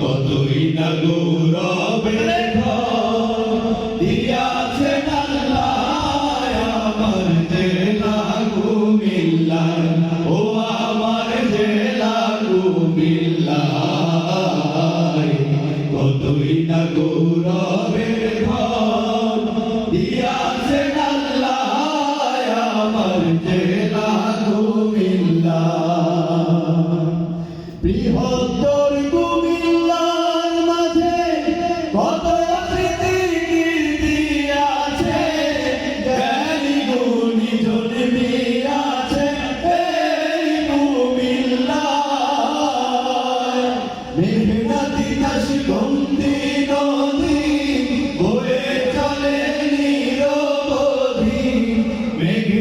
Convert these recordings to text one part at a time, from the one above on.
কতই না গৌরবের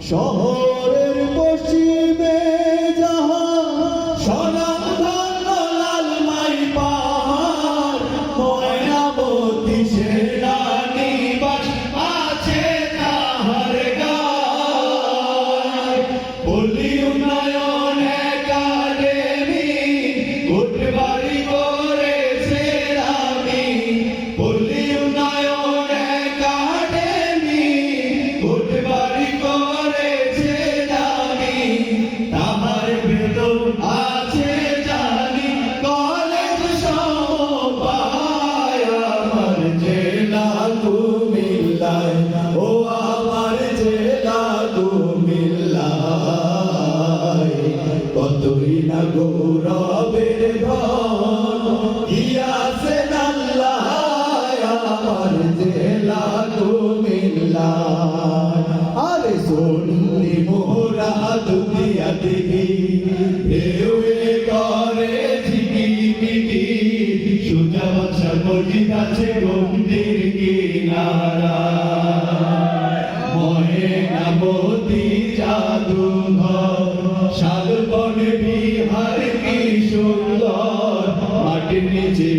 সহ সন্নি মোরা দুনিয়া দিবি ঢেউয়ে করে ঝিকিমিকি সুজা বাচ্চা মসজিদ কি সুন্দর। মাটির নিচে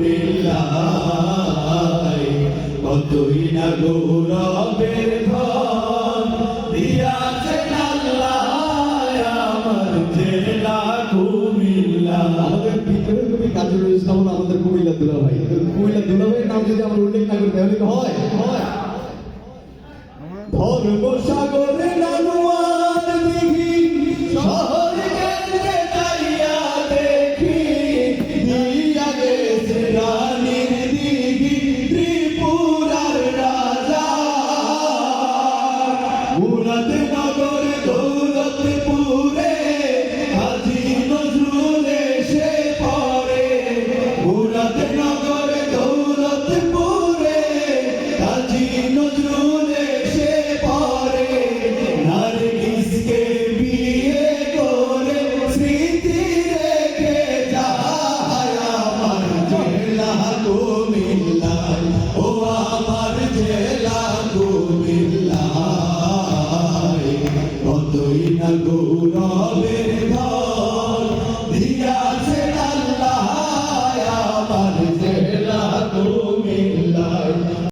মিলাই কতই তুমি কাজল ইসলাম আমাদের কুমিল্লা দুলাভাই। কুমিল্লা দুলাভাইয়ের নাম যদি আমরা উল্লেখ না করি তাহলে কুমিল্লায় ও আমার জেলা কুমিল্লায় কতই না গৌরব